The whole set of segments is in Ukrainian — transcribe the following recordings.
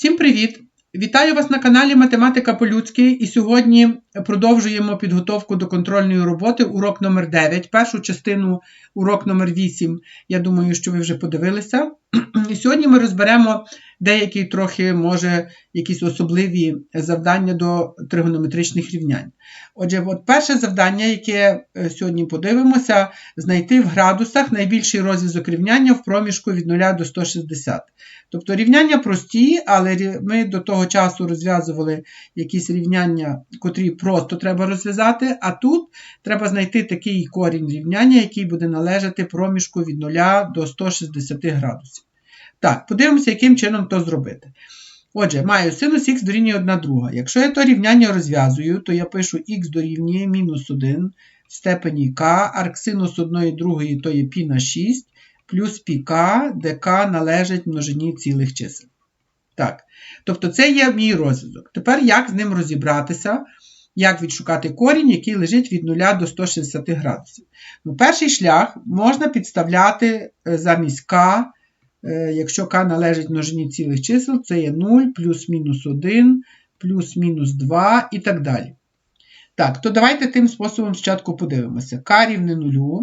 Всім привіт! Вітаю вас на каналі Математика по-людськи і сьогодні продовжуємо підготовку до контрольної роботи урок номер 9 першу частину урок номер 8 Я думаю, що ви вже подивилися. І сьогодні ми розберемо деякі трохи, може, якісь особливі завдання до тригонометричних рівнянь. Отже, от перше завдання, яке е, сьогодні подивимося, знайти в градусах найбільший розв'язок рівняння в проміжку від 0 до 160. Тобто рівняння прості, але ми до того часу розв'язували якісь рівняння, котрі просто треба розв'язати, а тут треба знайти такий корінь рівняння, який буде належати проміжку від 0 до 160 градусів. Так, подивимося, яким чином то зробити. Отже, маю синус х дорівнює 1 друга. Якщо я то рівняння розв'язую, то я пишу х дорівнює мінус 1 в степені k, арксинус 1 другої то є π на 6, плюс πk, де k належить множині цілих чисел. Так, Тобто це є мій розв'язок. Тепер як з ним розібратися, як відшукати корінь, який лежить від 0 до 160 градусів. Ну, Перший шлях можна підставляти е, замість k. Е, якщо k належить множині цілих чисел, це є 0, плюс-мінус 1, плюс-мінус 2 і так далі. Так, то давайте тим способом спочатку подивимося. k рівне 0.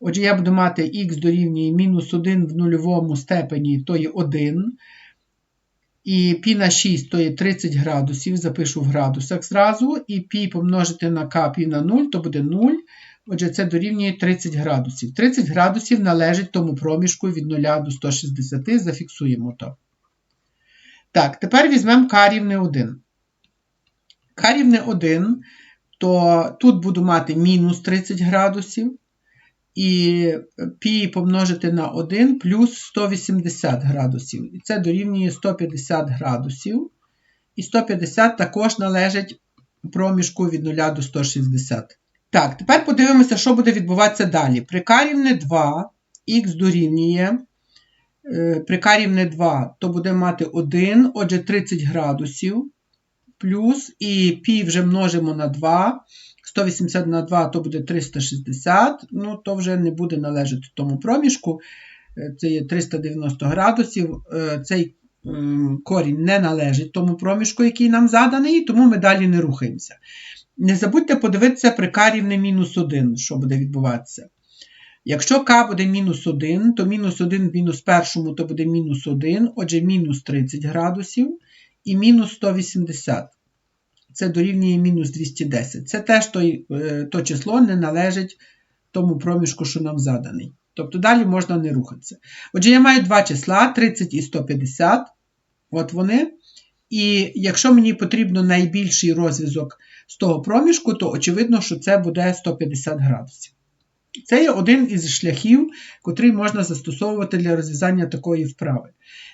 Отже, я буду мати х дорівнює мінус 1 в нульовому степені, то є 1. І π на 6 то є 30 градусів, запишу в градусах зразу. І π помножити на k π на 0, то буде 0. Отже, це дорівнює 30 градусів. 30 градусів належить тому проміжку від 0 до 160, зафіксуємо то. Так, тепер візьмемо k рівне 1. К рівне 1, то тут буду мати мінус 30 градусів. І π помножити на 1 плюс 180 градусів. І це дорівнює 150 градусів. І 150 також належить проміжку від 0 до 160. Так, тепер подивимося, що буде відбуватися далі. При k 2, х дорівнює. Е, при 2, то буде мати 1, отже, 30 градусів. Плюс і π вже множимо на 2. 180 на 2 то буде 360, ну то вже не буде належати тому проміжку. Е, це є 390 градусів. Е, цей корінь не належить тому проміжку, який нам заданий, тому ми далі не рухаємося. Не забудьте подивитися при k рівне мінус 1, що буде відбуватися. Якщо k буде мінус 1, то мінус 1 в мінус першому то буде мінус 1, отже, мінус 30 градусів і мінус 180 це дорівнює мінус 210. Це теж той, е, то число не належить тому проміжку, що нам заданий. Тобто далі можна не рухатися. Отже, я маю два числа 30 і 150. От вони. І якщо мені потрібно найбільший розв'язок з того проміжку, то очевидно, що це буде 150 градусів. Це є один із шляхів, котрий можна застосовувати для розв'язання такої вправи.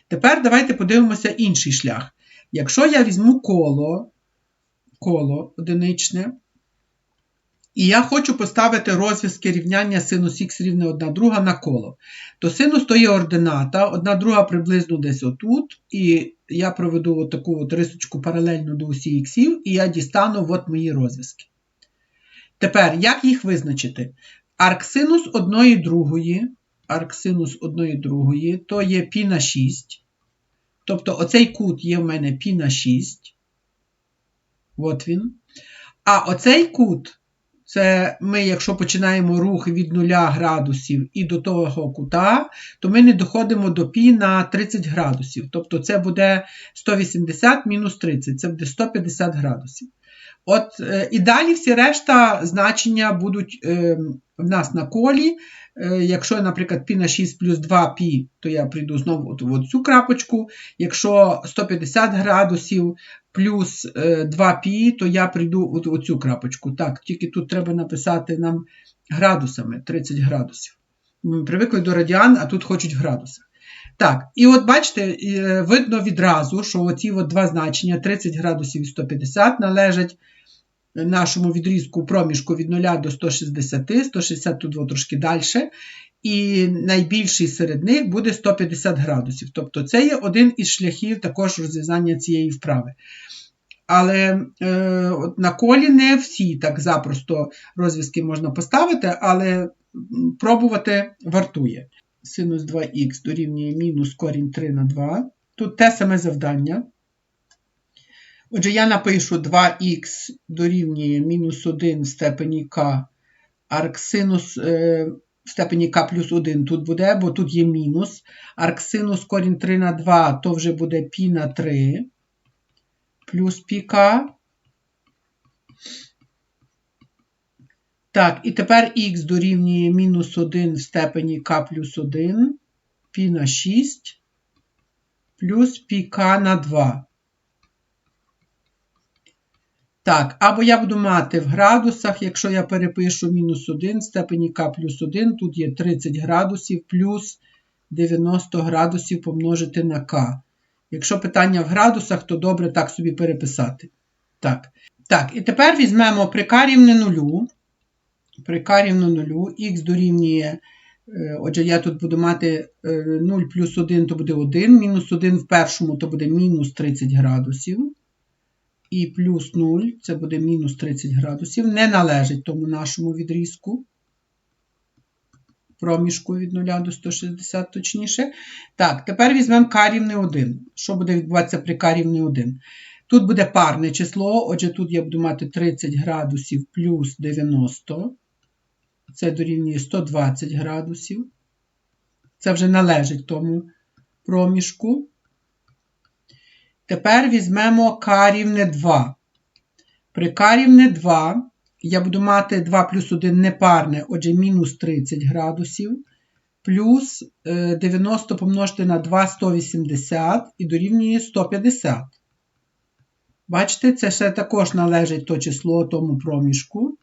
Тепер давайте подивимося інший шлях. Якщо я візьму коло коло одиничне. І я хочу поставити розв'язки рівняння синус х рівне 1 друга на коло. То синус то є ордината, 1 друга приблизно десь отут. І я проведу от таку от рисочку паралельно до усі іксів, і я дістану от мої розв'язки. Тепер, як їх визначити? Арксинус 1 другої, арксинус 1 другої, то є π на 6. Тобто оцей кут є в мене π на 6. От він. А оцей кут, це ми, якщо починаємо рух від 0 градусів і до того кута, то ми не доходимо до пі на 30 градусів. Тобто це буде 180 мінус 30, це буде 150 градусів. От, е, І далі всі решта значення будуть е, в нас на колі. Е, якщо, наприклад, π на 6 плюс 2π, то я прийду знову в цю крапочку. Якщо 150 градусів плюс 2π, то я прийду оцю крапочку. Так, тільки тут треба написати нам градусами 30 градусів. Ми привикли до радіан, а тут хочуть в. Так, і от бачите, видно відразу, що оці от два значення 30 градусів і 150 належать нашому відрізку проміжку від 0 до 160, 160 тут трошки далі. І найбільший серед них буде 150 градусів. Тобто це є один із шляхів також розв'язання цієї вправи. Але е, на колі не всі так запросто розв'язки можна поставити, але пробувати вартує. Синус 2х дорівнює мінус корінь 3 на 2. Тут те саме завдання. Отже, я напишу 2х дорівнює мінус 1 в степені k, арксинус е, в степені К плюс 1 тут буде, бо тут є мінус. Арксинус корінь 3 на 2, то вже буде пі на 3 плюс піка. Так, і тепер х дорівнює мінус 1 в степені К плюс 1, пі на 6 плюс пі на 2. Так, або я буду мати в градусах, якщо я перепишу мінус 1 в степені k плюс 1, тут є 30 градусів плюс 90 градусів помножити на k. Якщо питання в градусах, то добре так собі переписати. Так, так, і тепер візьмемо при k рівне нулю. При нулю, х дорівнює, е, отже, я тут буду мати 0 е, плюс 1, то буде 1, мінус 1 в першому, то буде мінус 30 градусів і плюс 0, це буде мінус 30 градусів, не належить тому нашому відрізку. Проміжку від 0 до 160 точніше. Так, тепер візьмемо k рівне 1. Що буде відбуватися при k рівне 1? Тут буде парне число, отже, тут я буду мати 30 градусів плюс 90. Це дорівнює 120 градусів. Це вже належить тому проміжку. Тепер візьмемо k рівне 2. При k рівне 2 я буду мати 2 плюс 1 непарне, отже, мінус 30 градусів, плюс 90 е, помножити на 2 180 і дорівнює 150. Бачите, це ще також належить то число тому проміжку.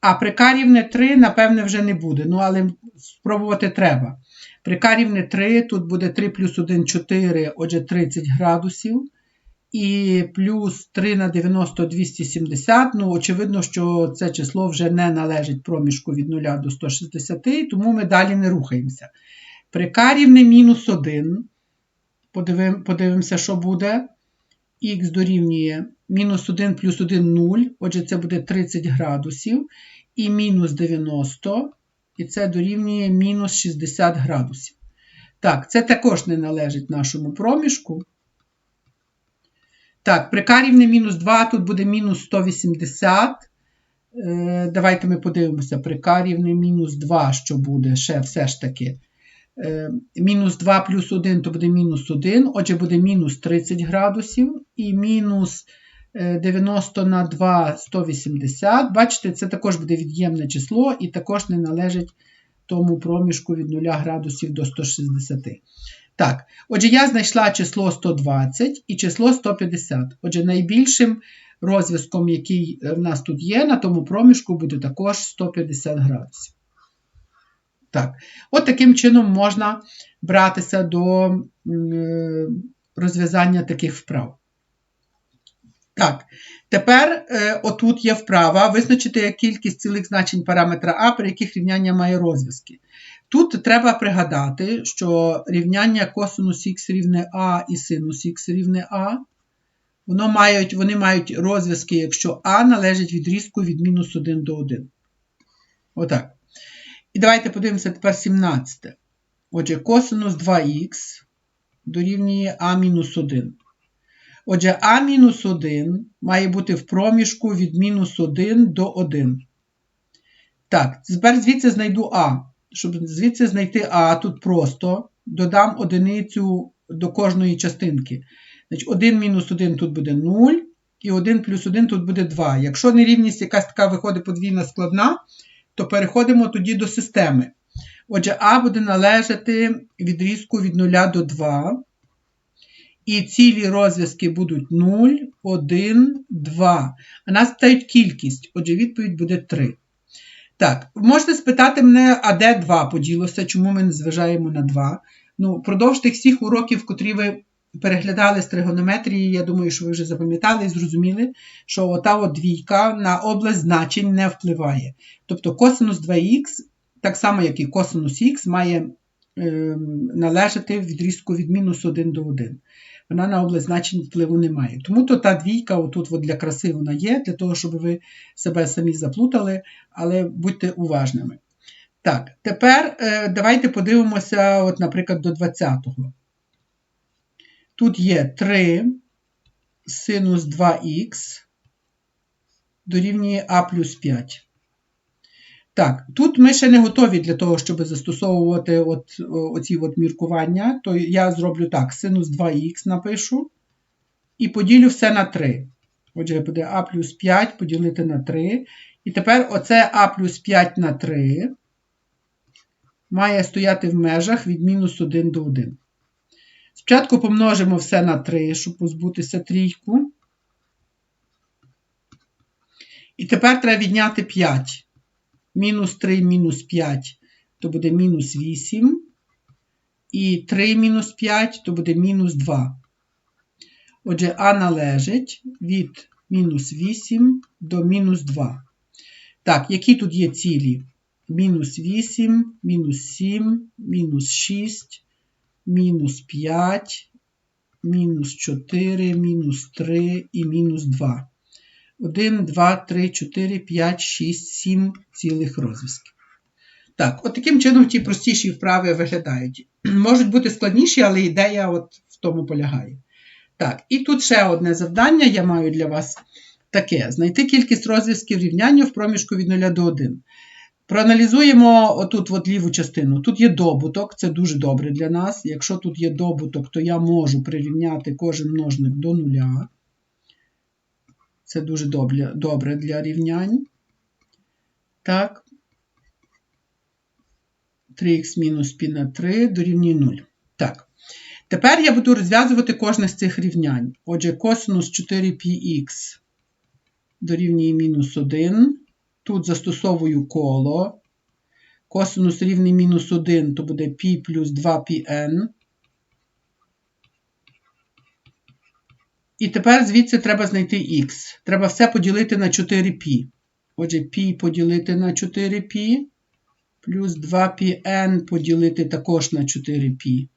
А при k рівне 3, напевне, вже не буде. Ну, але спробувати треба. При k рівне 3, тут буде 3 плюс 1 4, отже, 30 градусів. І плюс 3 на 90 270. Ну, очевидно, що це число вже не належить проміжку від 0 до 160, тому ми далі не рухаємося. При рівне мінус 1. Подивим, подивимося, що буде. Х дорівнює мінус 1 плюс 1 0. Отже, це буде 30 градусів. І мінус 90 і це дорівнює мінус 60 градусів. Так, це також не належить нашому проміжку. Так, при k рівне мінус 2, тут буде мінус 180. Е, давайте ми подивимося, при k рівне мінус 2, що буде ще все ж таки. Е, мінус 2 плюс 1 то буде мінус 1, отже, буде мінус 30 градусів і мінус 90 на 2 180. Бачите, це також буде від'ємне число і також не належить тому проміжку від 0 градусів до 160. Так, отже, я знайшла число 120 і число 150. Отже, найбільшим розв'язком, який в нас тут є, на тому проміжку буде також 150 градусів. Так, от таким чином можна братися до е, розв'язання таких вправ. Так, тепер е, отут є вправа визначити кількість цілих значень параметра А, при яких рівняння має розв'язки. Тут треба пригадати, що рівняння косинус х рівне А і синус х рівне А. Воно мають, Вони мають розв'язки, якщо А належить відрізку від мінус 1 до 1. Отак. І давайте подивимося тепер 17. Отже, косинус 2х дорівнює А мінус 1. Отже, А-1 має бути в проміжку від мінус 1 до 1. Так, тепер звідси знайду А. Щоб звідси знайти А, тут просто додам одиницю до кожної частинки. Значить, 1 мінус 1 тут буде 0, і 1 плюс 1 тут буде 2. Якщо нерівність якась така виходить подвійна складна, то переходимо тоді до системи. Отже, А буде належати відрізку від 0 до 2. І цілі розв'язки будуть 0, 1, 2. А нас питають кількість. Отже, відповідь буде 3. Так, можете спитати мене, а де 2 поділося, чому ми не зважаємо на 2. Ну, Продовж тих всіх уроків, котрі ви переглядали з тригонометрії, я думаю, що ви вже запам'ятали і зрозуміли, що ота от двійка на область значень не впливає. Тобто косинус 2х, так само, як і косинус х, має е, належати відрізку від мінус 1 до 1 вона на область значень впливу не має. Тому то та двійка, отут от для краси вона є, для того, щоб ви себе самі заплутали, але будьте уважними. Так, тепер е, давайте подивимося, от, наприклад, до 20-го. Тут є 3, синус 2х дорівнює а плюс 5. Так, тут ми ще не готові для того, щоб застосовувати от, оці от міркування, то я зроблю так: синус 2х напишу і поділю все на 3. Отже, буде а плюс 5 поділити на 3. І тепер оце а плюс 5 на 3 має стояти в межах від мінус 1 до 1. Спочатку помножимо все на 3, щоб позбутися трійку. І тепер треба відняти 5. Мінус 3 мінус 5 то буде мінус 8. І 3 мінус 5 то буде мінус 2. Отже, А належить від мінус 8 до мінус 2. Так, які тут є цілі? Мінус 8, мінус 7, мінус 6, мінус 5, мінус 4, мінус 3 і мінус 2. 1, 2, 3, 4, 5, 6, 7 цілих розв'язків. Так, от таким чином ті простіші вправи виглядають. Можуть бути складніші, але ідея от в тому полягає. Так, і тут ще одне завдання я маю для вас таке: знайти кількість розв'язків рівняння в проміжку від 0 до 1. Проаналізуємо отут от ліву частину. Тут є добуток, це дуже добре для нас. Якщо тут є добуток, то я можу прирівняти кожен множник до нуля. Це дуже добре, добре для рівнянь. Так. 3х мінус π на 3 дорівнює 0. Так. Тепер я буду розв'язувати кожне з цих рівнянь. Отже, косинус 4πx дорівнює мінус 1. Тут застосовую коло. Косинус рівний мінус 1, то буде π плюс 2πn. І тепер звідси треба знайти х. Треба все поділити на 4π. Отже, π поділити на 4π, плюс 2πn поділити також на 4π.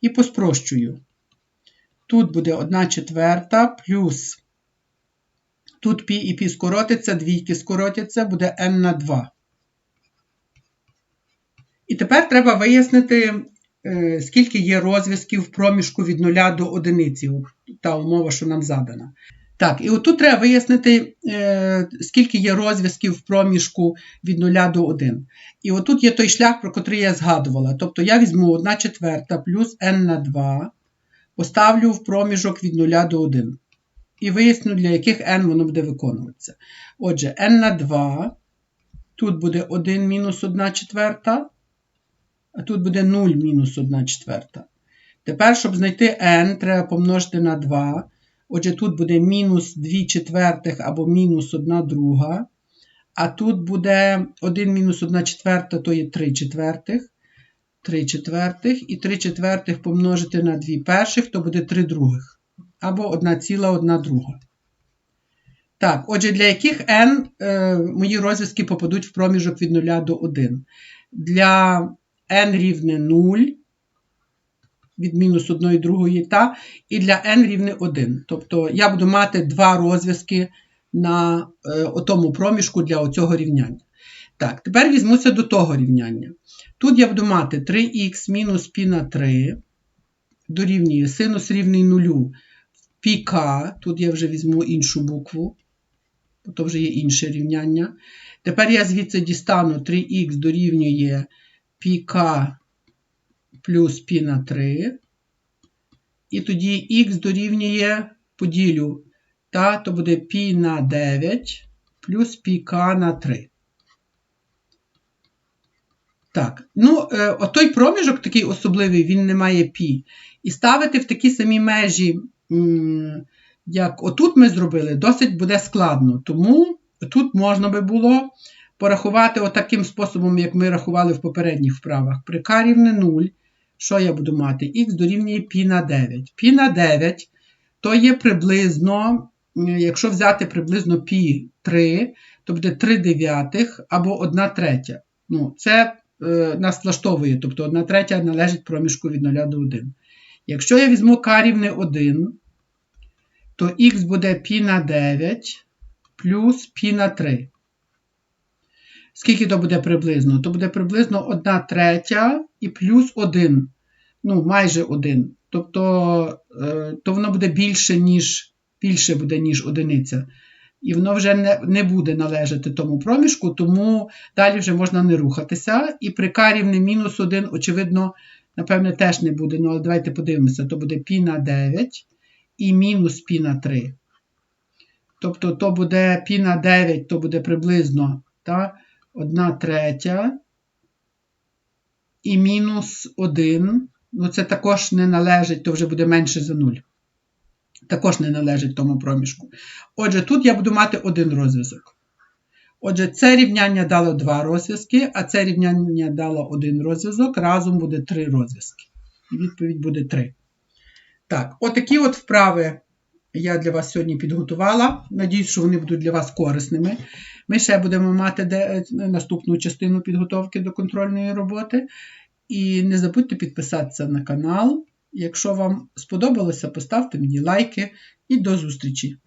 І поспрощую. Тут буде 1 четверта плюс. Тут π і π скоротиться, двійки скоротяться, буде n на 2. І тепер треба вияснити, е, скільки є розв'язків в проміжку від 0 до 1, та умова, що нам задана. Так, і отут треба вияснити, е, скільки є розв'язків в проміжку від 0 до 1. І отут є той шлях, про який я згадувала. Тобто я візьму 1 четверта плюс n на 2, поставлю в проміжок від 0 до 1. І виясню, для яких n воно буде виконуватися. Отже, n на 2, тут буде 1 мінус 1 четверта, а тут буде 0 мінус 1 четверта. Тепер, щоб знайти n, треба помножити на 2. Отже, тут буде мінус 2 четвертих або мінус 1 друга. А тут буде 1 мінус 1 четверта, то є 3 четвертих. 3 четвертих. І 3 четвертих помножити на 2 перших, то буде 3 других. Або 1 ціла 1 друга. Так, отже, для яких n е, мої розв'язки попадуть в проміжок від 0 до 1. Для n рівне 0 від мінус 1 другої, та, і для n рівне 1. Тобто я буду мати два розв'язки на е, тому проміжку для оцього рівняння. Так, тепер візьмуся до того рівняння. Тут я буду мати 3х мінус π на 3 дорівнює синус рівний 0 πk, тут я вже візьму іншу букву, бо то вже є інше рівняння. Тепер я звідси дістану 3х дорівнює πk плюс π на 3. І тоді х дорівнює поділю, та, то буде π на 9 плюс πk на 3. Так, ну, е, отой проміжок такий особливий, він не має π. І ставити в такі самі межі, як отут ми зробили, досить буде складно. Тому тут можна би було порахувати отаким способом, як ми рахували в попередніх вправах. При k рівне 0 що я буду мати? Х дорівнює π на 9. Пі на 9 то є приблизно, якщо взяти приблизно π 3, то буде 3 дев'ятих або 1 третя. Ну, Це е, нас влаштовує, тобто 1 третя належить проміжку від 0 до 1. Якщо я візьму k рівне 1, то х буде π на 9 плюс π на 3. Скільки то буде приблизно? То буде приблизно 1 третя і плюс 1. Ну, майже 1. Тобто е, то воно буде більше, ніж більше буде, ніж одиниця. І воно вже не не буде належати тому проміжку, тому далі вже можна не рухатися. І при К мінус 1, очевидно, напевне, теж не буде. Ну, але давайте подивимося, то буде пі на 9 і мінус пі на 3. Тобто, то буде пі на 9, то буде приблизно. так? 1 третя і мінус 1. Ну, це також не належить, то вже буде менше за 0. Також не належить тому проміжку. Отже, тут я буду мати один розв'язок. Отже, це рівняння дало два розв'язки, а це рівняння дало один розв'язок. Разом буде три розв'язки. І відповідь буде 3. Так, отакі от вправи я для вас сьогодні підготувала. Надіюсь, що вони будуть для вас корисними. Ми ще будемо мати де, наступну частину підготовки до контрольної роботи. І не забудьте підписатися на канал. Якщо вам сподобалося, поставте мені лайки і до зустрічі!